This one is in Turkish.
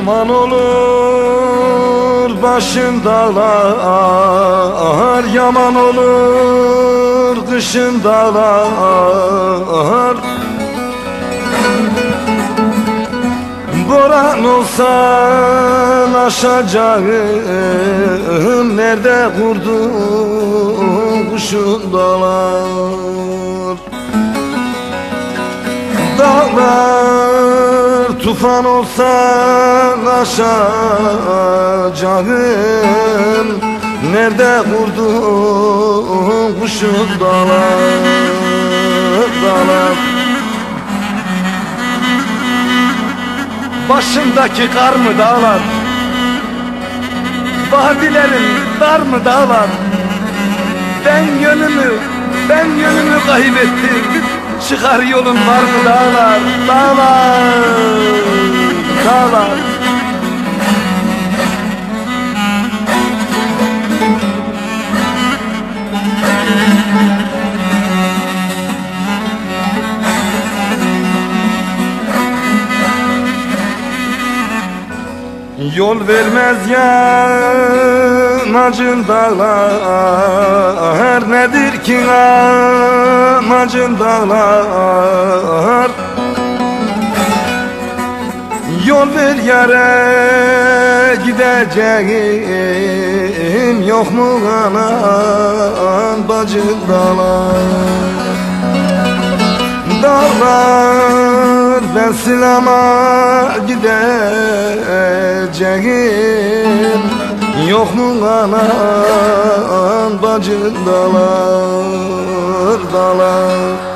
Yaman olur başın dağlar Yaman olur kışın dağlar Boran olsan aşacağım Nerede kurdun kuşun dağlar Dağlar tufan olsan aşacağım. Nerede kurdun kuşun dağlar Dağlar Başındaki kar mı dağlar? Vadilerin dar mı dağlar? Ben yönümü, ben yönümü kaybettim Çıkar yolun var mı dağlar? Dağlar, dağlar Yol vermez yanacın dağlar. Nedir ki amacın dağlar? Yol ver yere gideceğim. Yok mu anan bacın dağlar? Dağlar ben silama gideceğim Yok mu anan bacın dağlar dağlar